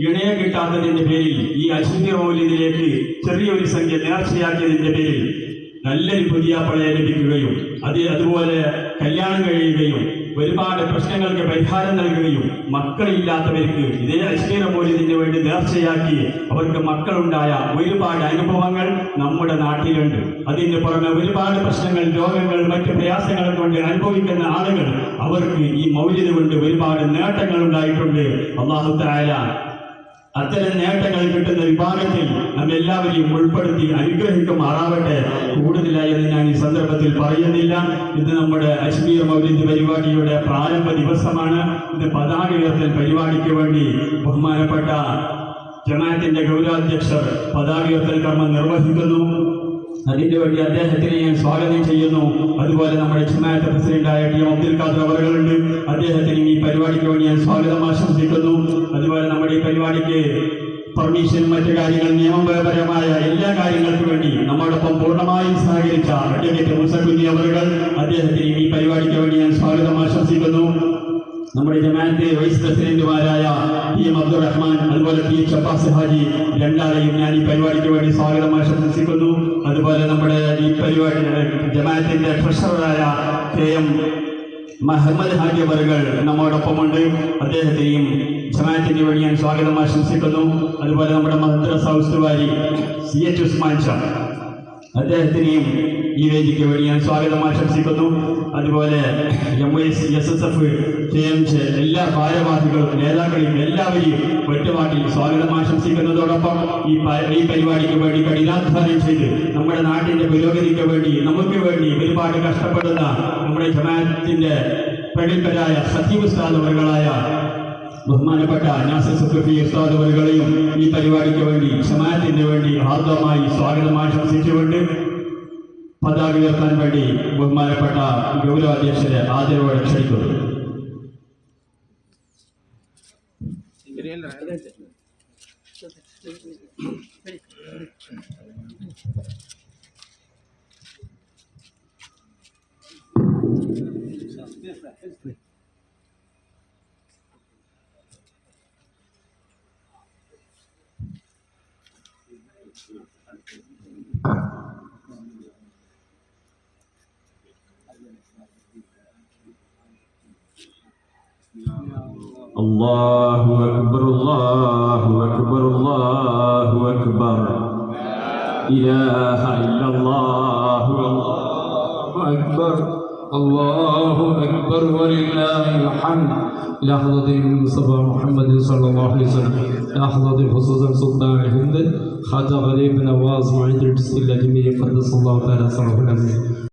ഇണയെ കിട്ടാത്തതിന്റെ പേരിൽ ഈ അശ്വതി മൗല്യത്തിലേക്ക് ചെറിയൊരു സംഖ്യ നേർച്ചയാക്കിയതിന്റെ പേരിൽ നല്ലൊരു പുതിയ പഴയ ലഭിക്കുകയും അത് അതുപോലെ കല്യാണം കഴിയുകയും ഒരുപാട് പ്രശ്നങ്ങൾക്ക് പരിഹാരം നൽകുകയും മക്കളില്ലാത്തവർക്ക് ഇതേ അശ്ലീല മൂല്യത്തിന് വേണ്ടി നേർച്ചയാക്കി അവർക്ക് മക്കളുണ്ടായ ഒരുപാട് അനുഭവങ്ങൾ നമ്മുടെ നാട്ടിലുണ്ട്. അതിന് പുറമെ ഒരുപാട് പ്രശ്നങ്ങൾ രോഗങ്ങൾ മറ്റ് പ്രയാസങ്ങൾ കൊണ്ട് അനുഭവിക്കുന്ന ആളുകൾ അവർക്ക് ഈ മൗല്യത കൊണ്ട് ഒരുപാട് നേട്ടങ്ങൾ ഉണ്ടായിട്ടുണ്ട്. അള്ളാഹു അത്തരം നേട്ടങ്ങൾ കിട്ടുന്ന വിഭാഗത്തിൽ നമ്മെല്ലാവരെയും ഉൾപ്പെടുത്തി അനുഗ്രഹിക്കുമാറാവട്ടെ കൂടുതലായി എന്ന് ഞാൻ ഈ സന്ദർഭത്തിൽ പറയുന്നില്ല. ഇത് നമ്മുടെ അശ്മീർ മൗലിദ് പരിപാടിയുടെ പ്രാരംഭ ദിവസമാണ്. ഇത് പതാക ഉയർത്തൽ പരിപാടിക്ക് വേണ്ടി ബഹുമാനപ്പെട്ട ജമാഅത്തിന്റെ ഗൗരവാധ്യക്ഷർ പതാക ഉയർത്തൽ കർമ്മം നിർവഹിക്കുന്നു. അതിനു വഴി അദ്ദേഹത്തിനെ ഞാൻ സ്വാഗതം ചെയ്യുന്നു. അതുപോലെ നമ്മുടെ ചുമ്മാറ്റ പ്രസിഡന്റായ ടി. അബ്ദുൽ ഖാദർ അവറുകളുണ്ട് അദ്ദേഹത്തിന് ഈ പരിപാടിക്ക് വേണ്ടി ഞാൻ സ്വാഗതം ആശംസിക്കുന്നു. അതുപോലെ നമ്മുടെ ഈ പരിപാടിക്ക് പെർമിഷൻ മറ്റു കാര്യങ്ങൾ നിയമപരമായ എല്ലാ കാര്യങ്ങൾക്കും വേണ്ടി നമ്മോടൊപ്പം പൂർണമായും സഹകരിച്ച അഡ്വക്കേറ്റ് മുസക്കുഞ്ഞി അവറുകൾ അദ്ദേഹത്തിന് ഈ പരിപാടിക്ക് വേണ്ടി ഞാൻ സ്വാഗതം ആശംസിക്കുന്നു. നമ്മുടെ ജമാഅത്തെ വൈസ് പ്രസിഡന്റുമാരായ പി എം അബ്ദുറഹ്മാൻ അതുപോലെ പി എച്ച് അബ്ബാസ് ഹാജി രണ്ടാളെയും ഞാൻ ഈ പരിപാടിക്ക് വേണ്ടി സ്വാഗതം ആശംസിക്കുന്നു. അതുപോലെ നമ്മുടെ ഈ പരിപാടി ജമാഅത്തിന്റെ ട്രഷററായ കെ എം മുഹമ്മദ് ഹാജി അവറുകൾ നമ്മോടൊപ്പമുണ്ട്. അദ്ദേഹത്തെയും ജമാഅത്തിന് വേണ്ടി ഞാൻ സ്വാഗതം ആശംസിക്കുന്നു. അതുപോലെ നമ്മുടെ മദ്രസ ഹൗസുകാരി സി എച്ച് ഉസ്മാൻ ഷാ അദ്ദേഹത്തിനെയും ഈ വേദിക്ക് വേണ്ടി ഞാൻ സ്വാഗതം ആശംസിക്കുന്നു. അതുപോലെ M S S S F K M J എല്ലാ ഭാരവാഹികളും നേതാക്കളെയും എല്ലാവരെയും ഒറ്റവാട്ടിൽ സ്വാഗതം ആശംസിക്കുന്നതോടൊപ്പം ഈ ഈ പരിപാടിക്ക് വേണ്ടി കഠിനാധ്വാനം ചെയ്ത് നമ്മുടെ നാട്ടിന്റെ പുരോഗതിക്ക് വേണ്ടി നമുക്ക് വേണ്ടി ഒരുപാട് കഷ്ടപ്പെടുന്ന നമ്മുടെ ജമാഅത്തിന്റെ പ്രഗത്ഭരായ സജീവ് സ്ഥാനവറുകളായ ബഹുമാനപ്പെട്ട നാസർ സുഖഫി ഉസ്താദ് അവരുകളെയും ഈ പരിപാടിക്ക് വേണ്ടി ജമാഅത്തിന് വേണ്ടി ഹാർദവമായി സ്വാഗതം ആശംസിച്ചുകൊണ്ട് പതാക ഉയർത്താൻ വേണ്ടി ബഹുമാനപ്പെട്ട ഗൗരവാധ്യക്ഷരെ ആദരവോടെ ക്ഷണിക്കുന്നു. الله أكبر الله أكبر الله أكبر إله إلا الله الحمد لحظة المصطفى محمد صلى الله عليه وسلم. لحظة خصوصا سلطان الهند. خاجة غريب نواز معيد الجسد الأجمي قدس الله تعالى صلى الله عليه وسلم.